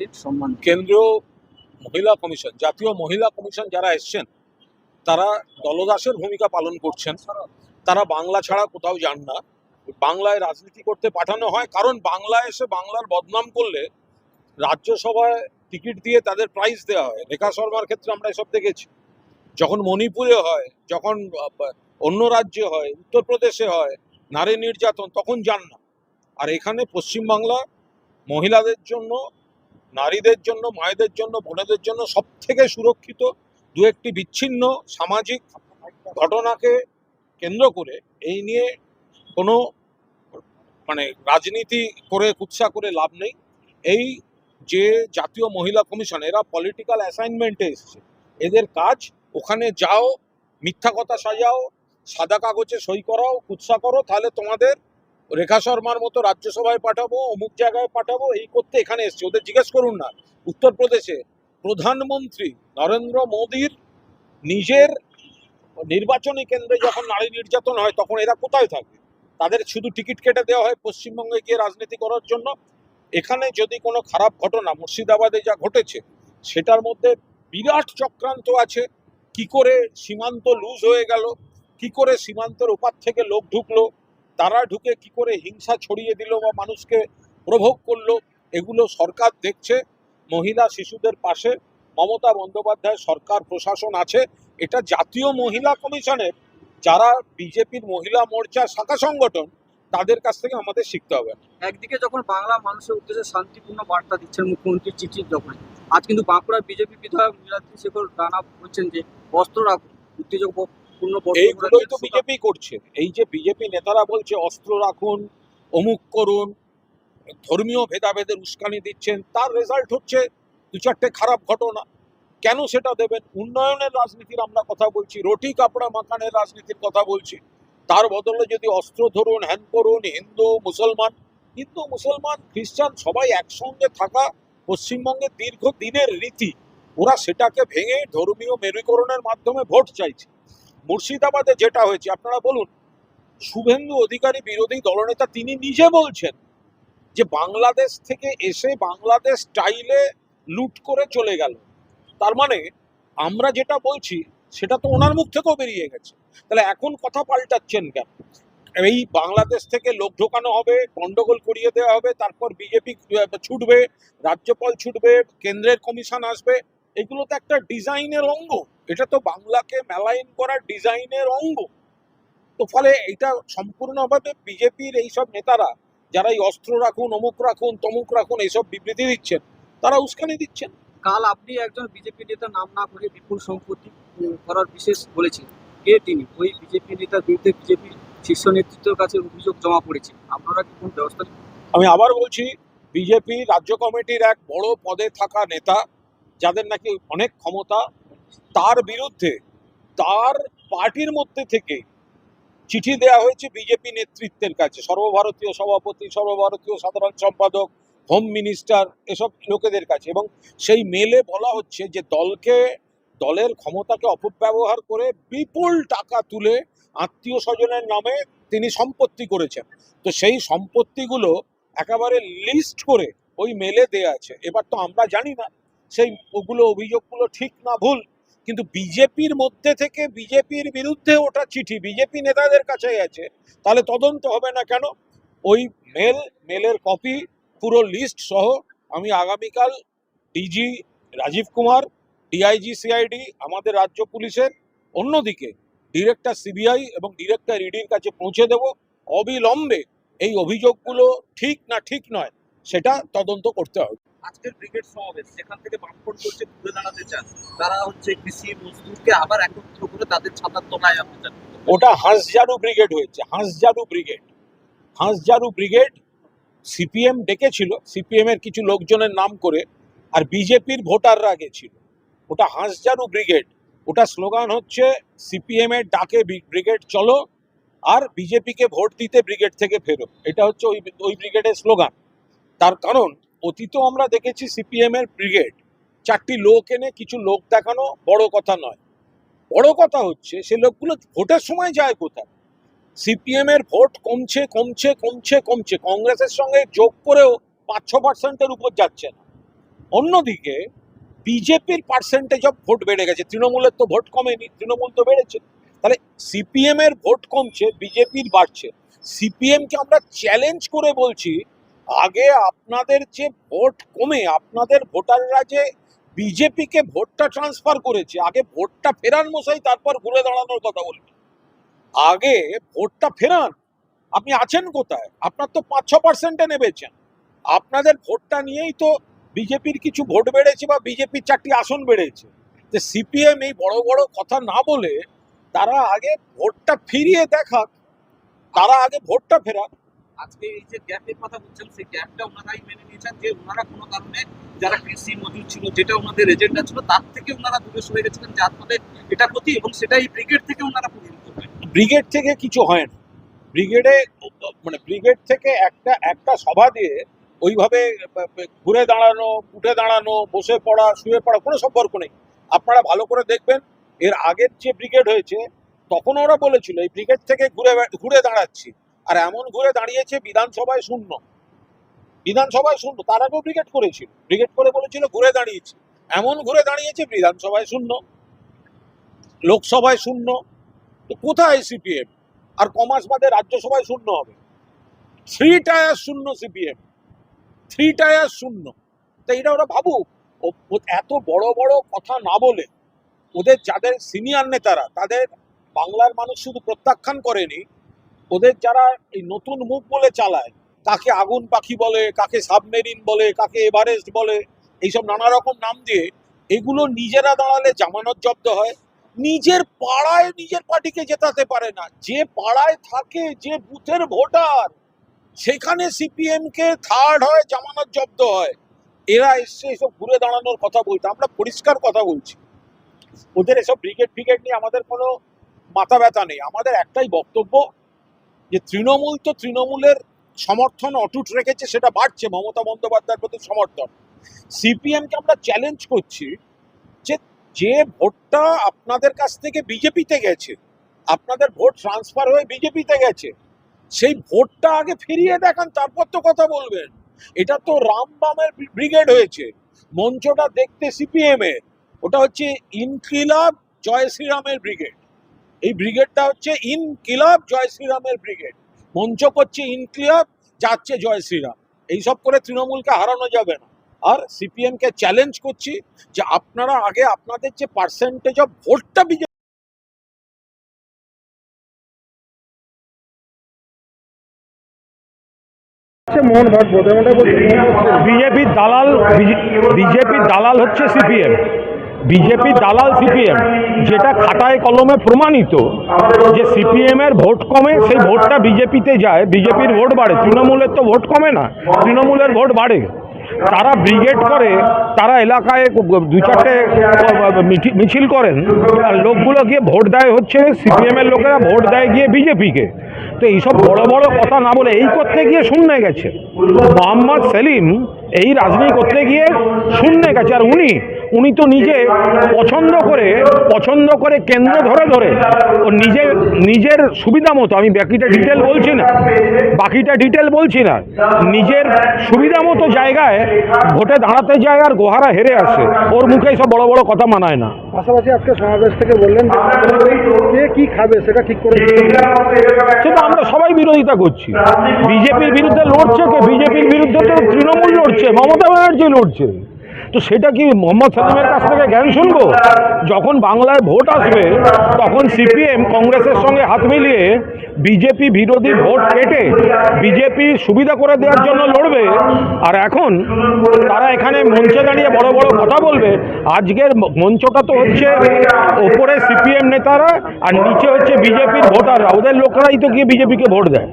পার্টির সম্মান কেন্দ্রীয় মহিলা কমিশন, জাতীয় মহিলা কমিশন যারা এসছেন, তারা দলদাসের ভূমিকা পালন করছেন। তারা বাংলা ছাড়া কোথাও যান না। বাংলায় রাজনীতি করতে পাঠানো হয়, কারণ বাংলায় এসে বাংলার বদনাম করলে রাজ্যসভায় টিকিট দিয়ে তাদের প্রাইজ দেওয়া হয়। রেখা শর্মার ক্ষেত্রে আমরা এসব দেখেছি। যখন মণিপুরে হয়, যখন অন্য রাজ্যে হয়, উত্তরপ্রদেশে হয়, নারী নির্যাতন, তখন যান না। আর এখানে পশ্চিমবাংলা মহিলাদের জন্য নারীদের জন্য, মায়েদের জন্য, বোনেদের জন্য সব থেকে সুরক্ষিত দু একটি বিচ্ছিন্ন সামাজিক ঘটনাকে কেন্দ্র করে এই নিয়ে কোনো মানে রাজনীতি করে কুৎসা করে লাভ নেই। এই যে জাতীয় মহিলা কমিশন, এরা পলিটিক্যাল অ্যাসাইনমেন্টে এসছে। এদের কাজ, ওখানে যাও, মিথ্যা কথা সাজাও, সাদা কাগজে সই করাও, কুৎসা করো, তাহলে তোমাদের রেখা শর্মার মতো রাজ্যসভায় পাঠাবো, অমুক জায়গায় পাঠাবো, এই করতে এখানে এসছে। ওদের জিজ্ঞেস করুন না। উত্তরপ্রদেশে প্রধানমন্ত্রী নরেন্দ্র মোদীর নিজের নির্বাচনী কেন্দ্রে যখন নারী নির্যাতন হয়, তখন এরা কোথায় থাকে? তাদের শুধু টিকিট কেটে দেওয়া হয় পশ্চিমবঙ্গে গিয়ে রাজনীতি করার জন্য। এখানে যদি কোনো খারাপ ঘটনা, মুর্শিদাবাদে যা ঘটেছে, সেটার মধ্যে বিরাট চক্রান্ত আছে। কি করে সীমান্ত লুজ হয়ে গেল? কি করে সীমান্তের ওপার থেকে লোক ঢুকলো? তারা ঢুকে কি করে হিংসা ছড়িয়ে দিল বা মানুষকে প্রভোগ করল, এগুলো সরকার দেখছে। মহিলা শিশুদের পাশে মমতা বন্দ্যোপাধ্যায় সরকার, প্রশাসন আছে। এটা জাতীয় মহিলা কমিশনের, যারা বিজেপির মহিলা মোর্চা শাখা সংগঠন, তাদের কাছ থেকে আমাদের শিখতে হবে। একদিকে যখন বাংলা মানুষের উদ্দেশ্যে শান্তিপূর্ণ বার্তা দিচ্ছেন মুখ্যমন্ত্রী চিঠির যখন, আজ কিন্তু বাঁকুড়া বিজেপি বিধায়ক নীলাদ্রি শেখর রানা বলছেন যে অস্ত্র রাখুন এইগুলোই তো বিজেপি করছে। এই যে বিজেপি নেতারা বলছে অস্ত্র রাখুন অমুক করুন ধর্মীয় ভেদাভেদের উস্কানি দিচ্ছেন তার রেজাল্ট হচ্ছে দু চারটে খারাপ ঘটনা। কেন সেটা দেবেন? উন্নয়নের রাজনীতির আমরা কথা বলছি রুটি কাপড়া মাখানের রাজনীতির কথা বলছি। তার বদলে যদি অস্ত্র ধরুন হ্যান করুন হিন্দু মুসলমান হিন্দু মুসলমান খ্রিস্টান সবাই একসঙ্গে থাকা পশ্চিমবঙ্গের দীর্ঘ দিনের রীতি। ওরা সেটাকে ভেঙে ধর্মীয় মেরুকরণের মাধ্যমে ভোট চাইছে। মুর্শিদাবাদে যেটা হয়েছে, আপনারা বলুন, শুভেন্দু অধিকারী বিরোধী দলনেতা তিনি নিজে বলছেন যে বাংলাদেশ থেকে এসে বাংলাদেশ স্টাইলে লুট করে চলে গেল। তার মানে আমরা যেটা বলছি, সেটা তো ওনার মুখ থেকেও বেরিয়ে গেছে। তাহলে এখন কথা পাল্টাচ্ছেন কেন? এই বাংলাদেশ থেকে লোক ঢোকানো হবে, গন্ডগোল করিয়ে দেওয়া হবে, তারপর বিজেপি ছুটবে, রাজ্যপাল ছুটবে, কেন্দ্রের কমিশন আসবে এগুলো তো একটা ডিজাইনের অঙ্গ। এটা তো বাংলাকে মেলাইন করার ডিজাইনের অঙ্গ। তো ফলে এটা সম্পূর্ণভাবে বিজেপির এইসব নেতারা যারা এই অস্ত্র রাখুন অমুক রাখুন তমুক রাখুন এইসব বিবৃতি দিচ্ছেন তারা উস্কানি দিচ্ছেন। কাল আপনি একজন বিজেপি নেতা নাম না করে বিপুল সম্পত্তি করার বিশেষ বলেছেন। কে তিনি? ওই বিজেপি নেতার বিরুদ্ধে বিজেপি শীর্ষ নেতৃত্বের কাছে অভিযোগ জমা পড়েছে। আপনারা কি কোন ব্যবস্থা আমি আবার বলছি বিজেপি রাজ্য কমিটির এক বড় পদে থাকা নেতা যাদের নাকি অনেক ক্ষমতা, তার বিরুদ্ধে, তার পার্টির মধ্যে থেকে চিঠি দেওয়া হয়েছে বিজেপি নেতৃত্বের কাছে। সর্বভারতীয় সভাপতি, সর্বভারতীয় সাধারণ সম্পাদক, হোম মিনিস্টার, এসব লোকেদের কাছে। এবং সেই মেলে বলা হচ্ছে যে দলকে, দলের ক্ষমতাকে অপব্যবহার করে বিপুল টাকা তুলে আত্মীয় স্বজনের নামে তিনি সম্পত্তি করেছেন। তো সেই সম্পত্তিগুলো একেবারে লিস্ট করে ওই মেলে দেয়া আছে। এবার তো আমরা জানি না সেই ওগুলো অভিযোগগুলো ঠিক না ভুল, কিন্তু বিজেপির মধ্যে থেকে বিজেপির বিরুদ্ধে ওটা চিঠি, বিজেপি নেতাদের কাছে আছে, তাহলে তদন্ত হবে না কেন? ওই মেল মেলের কপি পুরো লিস্ট সহ আমি আগামীকাল DG Rajeev Kumar DIG CID আমাদের রাজ্য পুলিশের, অন্যদিকে ডিরেক্টর সিবিআই এবং ডিরেক্টর ইডির কাছে পৌঁছে দেব। অবিলম্বে এই অভিযোগগুলো ঠিক না ঠিক নয়, সেটা তদন্ত করতে হবে। আজকের ব্রিগেড সমাবেশ সেখান থেকে বামফ্রন্ট বলছে ঘুরে দাঁড়াতে চান। তারা হচ্ছে কৃষি মজদুরকে আবার একত্র করে তাদের ছাতার তলায় আনতে চান। ওটা হাঁসঝাড়ু ব্রিগেড হয়েছে, হাঁসঝাড়ু ব্রিগেড। হাঁসঝাড়ু ব্রিগেড সিপিএম ডেকেছিল সিপিএম এর কিছু লোকজনের নাম করে, আর বিজেপির ভোটাররা গেছিল। ওটা হাঁসঝাড়ু ব্রিগেড, ওটা স্লোগান হচ্ছে সিপিএম এর ডাকে ব্রিগেড চলো, আর বিজেপিকে ভোট দিতে ব্রিগেড থেকে ফেরো। এটা হচ্ছে ওই ওই ব্রিগেডের স্লোগান। তার কারণ অতীতেও আমরা দেখেছি সিপিএম এর ব্রিগেড চারটি লোক এনে কিছু লোক দেখানো বড় কথা নয়। বড় কথা হচ্ছে, সে লোকগুলো ভোটের সময় যায় কোথায়? সিপিএম এর ভোট কমছে কমছে কমছে কমছে। কংগ্রেসের সঙ্গে যোগ করেও পাঁচ ছ পার্সেন্টের উপর যাচ্ছে না। অন্যদিকে, বিজেপির পার্সেন্টেজ অফ ভোট বেড়ে গেছে। তৃণমূলের তো ভোট কমেনি, তৃণমূল তো বেড়েছে। তাহলে সিপিএম এর ভোট কমছে, বিজেপির বাড়ছে। সিপিএমকে আমরা চ্যালেঞ্জ করে বলছি আগে আপনাদের যে ভোট কমে, আপনাদের ভোটাররা যে বিজেপিকে ভোটটা ট্রান্সফার করেছে, আগে ভোটটা ফেরান মশাই, তারপর ঘুরে দাঁড়ানোর কথা বলবেন আগে ভোটটা ফেরান। আপনি আছেন কোথায়? আপনার তো পাঁচ ছ পার্সেন্টে নেবেছেন আপনাদের ভোটটা নিয়েই তো বিজেপির কিছু ভোট বেড়েছে বা বিজেপির চারটি আসন বেড়েছে। যে সিপিএম এই বড় বড় কথা না বলে তারা আগে ভোটটা ফিরিয়ে দেখাক। তারা আগে ভোটটা ফেরাক। আজকে এই যে গ্যাপের কথা বলছেন সেই গ্যাপটা ওনারাই মেনে নিয়েছেন যে ওনারা কোনো কারণে যারা কৃষি মজুর ছিল, যেটা ওনাদের এজেন্ডা ছিল, তার থেকে ওনারা দূরে সরে গেছিলেন, যার ফলে এটা ক্ষতি এবং সেটা এই ব্রিগেড থেকে ওনারা পূরণ করবেন ব্রিগেড থেকে কিছু হয় না। ব্রিগেডে মানে ব্রিগেড থেকে একটা একটা সভা দিয়ে ওইভাবে ঘুরে দাঁড়ানো, উঠে দাঁড়ানো, বসে পড়া, শুয়ে পড়া, কোনো সম্পর্ক নেই। আপনারা ভালো করে দেখবেন, এর আগের যে ব্রিগেড হয়েছে, তখন ওরা বলেছিল, এই ব্রিগেড থেকে ঘুরে ঘুরে দাঁড়াচ্ছি। আর এমন ঘুরে দাঁড়িয়েছে বিধানসভায় শূন্য। বিধানসভায় শূন্য, তার আগেও ব্রিগেড করেছিল। ব্রিগেড করে বলেছিল ঘুরে দাঁড়িয়েছি। এমন ঘুরে দাঁড়িয়েছে বিধানসভায় শূন্য, লোকসভায় শূন্য, তো কোথায় সিপিএম? আর কমাস বাদে রাজ্যসভায় শূন্য হবে। থ্রি টায়ার শূন্য সিপিএম। থ্রি টায়ার শূন্য। তো এটা ওরা ভাবুক। এত বড় বড় কথা না বলে ওদের যাদের সিনিয়র নেতারা, তাদের বাংলার মানুষ শুধু প্রত্যাখ্যান করেনি ওদের যারা এই নতুন মুখ বলে চালায়, কাকে আগুন পাখি বলে, কাকে সাবমেরিন বলে, কাকে এভারেস্ট বলে, এইসব নানা রকম নাম দিয়ে এগুলো নিজেরা দাঁড়ালে জামানত জব্দ হয়। নিজের পাড়ায় নিজের পার্টিকে জেতাতে পারে না। যে পাড়ায় থাকে, যে বুথের ভোটার, সেখানে সিপিএম কে থার্ড হয় জামানত জব্দ হয়। এরা এসছে এসব ঘুরে দাঁড়ানোর কথা বলতে আমরা পরিষ্কার কথা বলছি। ওদের এসব ব্রিগেড ফ্রিগেড নিয়ে আমাদের কোনো মাথা ব্যথা নেই। আমাদের একটাই বক্তব্য যে তৃণমূল তো তৃণমূলের সমর্থন অটুট রেখেছে, সেটা বাড়ছে। মমতা বন্দ্যোপাধ্যায়ের প্রতি সমর্থন। সিপিএমকে আমরা চ্যালেঞ্জ করছি যে যে ভোটটা আপনাদের কাছ থেকে বিজেপিতে গেছে, আপনাদের ভোট ট্রান্সফার হয়ে বিজেপিতে গেছে, সেই ভোটটা আগে ফিরিয়ে দেখান, তারপর তো কথা বলবেন। এটা তো রামবামের ব্রিগেড হয়েছে। মঞ্চটা দেখতে সিপিএম এর ওটা হচ্ছে ইনকিলাব জয় শ্রীরামের ব্রিগেড এই ব্রিগেডটা হচ্ছে ইনকিলাব জয় শ্রীরামের ব্রিগেড। মঞ্চ করছে ইনকিলাব যাচ্ছে জয় শ্রীরাম। এইসব করে তৃণমূলকে হারানো যাবে না। আর সিপিএম কে চ্যালেঞ্জ করছি যে আপনারা আগে আপনাদের যে পার্সেন্টেজ অফ ভোটটা বিজেপি মোহন বলছে বিজেপির দালাল বিজেপির দালাল হচ্ছে সিপিএম। বিজেপির দালাল সিপিএম, যেটা খাতায় কলমে প্রমাণিত যে সিপিএম এর ভোট কমে, সেই ভোটটা বিজেপিতে যায়, বিজেপির ভোট বাড়ে। তৃণমূলের তো ভোট কমে না, তৃণমূলের ভোট বাড়ে। তারা ব্রিগেড করে, তারা এলাকায় দু চারটে মিছিল করেন। আর লোকগুলো গিয়ে ভোট দেয় হচ্ছে সিপিএম এর লোকেরা, ভোট দেয় গিয়ে বিজেপিকে। তো এইসব বড় বড় কথা না বলে এই করতে গিয়ে শূন্য গেছে। মোহাম্মদ সেলিম এই রাজনীতি করতে গিয়ে শূন্য গেছে। আর উনি উনি তো নিজে পছন্দ করে পছন্দ করে কেন্দ্র ধরে ধরে। ও নিজে নিজের সুবিধা মতো আমি বাকিটা ডিটেল বলছি না। বাকিটা ডিটেল বলছি না। নিজের সুবিধা মতো জায়গায় ভোটে দাঁড়াতে যায় আর গোহারা হেরে আসে। ওর মুখে সব বড় বড় কথা মানায় না। পাশাপাশি আজকে সমাবেশ থেকে বললেন কে কি খাবে সেটা ঠিক করে সেটা আমরা সবাই বিরোধিতা করছি। বিজেপির বিরুদ্ধে লড়ছে কে? বিজেপির বিরুদ্ধে তো তৃণমূল লড়ছে মমতা ব্যানার্জি লড়ছে। তো সেটা কি মোহাম্মদ সালিমের কাছ থেকে জ্ঞান শুনব? যখন বাংলায় ভোট আসবে, তখন সিপিএম কংগ্রেসের সঙ্গে হাত মিলিয়ে বিজেপি বিরোধী ভোট কেটে বিজেপি সুবিধা করে দেওয়ার জন্য লড়বে। আর এখন তারা এখানে মঞ্চে দাঁড়িয়ে বড় বড় কথা বলবে। আজকের মঞ্চটা তো হচ্ছে ওপরে সিপিএম নেতারা আর নিচে হচ্ছে বিজেপির ভোটাররা। ওদের লোকেরাই তো গিয়ে বিজেপিকে ভোট দেয়।